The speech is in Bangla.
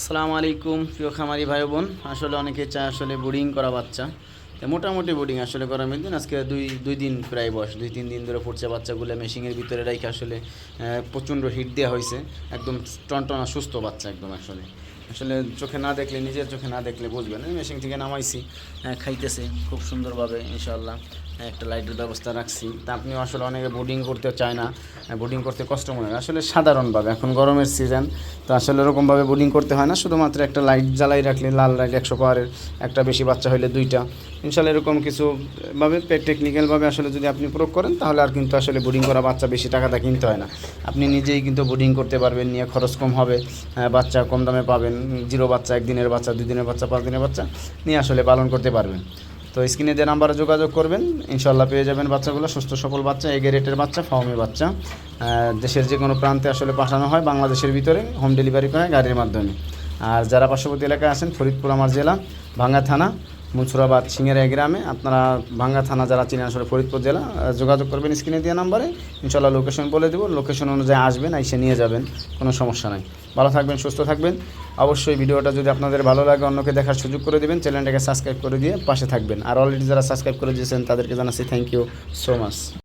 আসসালামু আলাইকুম, প্রিয় খামারি ভাই বোন। আসলে অনেকে চায় আসলে বোর্ডিং করা বাচ্চা। তো মোটামুটি বোর্ডিং আসলে গরমের দিন আজকে দুই দুই দিন প্রায় বয়স, দুই, তিন দিন ধরে পড়ছে বাচ্চাগুলো মেশিনের ভিতরে রেখে আসলে প্রচণ্ড হিট দেওয়া হয়েছে। একদম টনটনা সুস্থ বাচ্চা একদম আসলে। আসলে চোখে না দেখলে, নিজের চোখে না দেখলে বুঝবেন মেশিন থেকে নামাইছি হ্যাঁ খাইতেছে খুব সুন্দরভাবে ইনশাল্লাহ একটা লাইটের ব্যবস্থা রাখছি। তা আপনি আসলে অনেকে বোর্ডিং করতে চায় না। বোর্ডিং করতে কষ্ট মনে হয়। আসলে সাধারণভাবে, এখন গরমের সিজন তো আসলে ওরকমভাবে বোর্ডিং করতে হয় না। শুধুমাত্র একটা লাইট জ্বালাই রাখলে লাল লাইট একশো পাওয়ারের একটা বেশি বাচ্চা হইলে দুইটা। ইনশাল্লাহ এরকম কিছু ভাবে টেকনিক্যালভাবে আসলে যদি আপনি প্রয়োগ করেন, তাহলে আর কিন্তু আসলে বোর্ডিং করা বাচ্চা বেশি টাকাটা কিনতে হয় না। আপনি নিজেই কিন্তু বোর্ডিং করতে পারবেন, নিয়ে খরচ কম হবে বাচ্চা কম দামে পাবেন, জিরো বাচ্চা, একদিনের বাচ্চা দুই দিনের বাচ্চা পাঁচ দিনের বাচ্চা, নিয়ে আসলে পালন করতে পারবেন। তো স্ক্রিনে যে নাম্বারে যোগাযোগ করবেন, ইনশাল্লাহ পেয়ে যাবেন বাচ্চাগুলো, সুস্থ, সফল বাচ্চা এগে রেটের বাচ্চা ফাউমি বাচ্চা। দেশের যে কোনো প্রান্তে আসলে পাঠানো হয়, বাংলাদেশের ভিতরে হোম ডেলিভারি করে গাড়ির মাধ্যমে। আর যারা পার্শ্ববর্তী এলাকায় আছেন, ফরিদপুর, আমার জেলা, ভাঙ্গা থানা মুন্সুরাবাদ সিঙ্গেরা গ্রামে আপনারা ভাঙ্গা থানা যারা চিনেন আসলে ফরিদপুর জেলা যোগাযোগ করবেন স্ক্রিনে দেওয়া নাম্বারে। ইনশাল্লাহ লোকেশন বলে দেবো। লোকেশন অনুযায়ী আসবেন এসে নিয়ে যাবেন। কোনো সমস্যা নাই। ভালো থাকবেন, সুস্থ থাকবেন। অবশ্যই ভিডিওটা যদি আপনাদের ভালো লাগে, অন্যকে দেখার সুযোগ করে দেবেন। চ্যানেলটাকে সাবস্ক্রাইব করে দিয়ে পাশে থাকবেন। আর অলরেডি যারা সাবস্ক্রাইব করে দিয়েছেন, তাদেরকে জানাচ্ছি থ্যাংক ইউ সো মাচ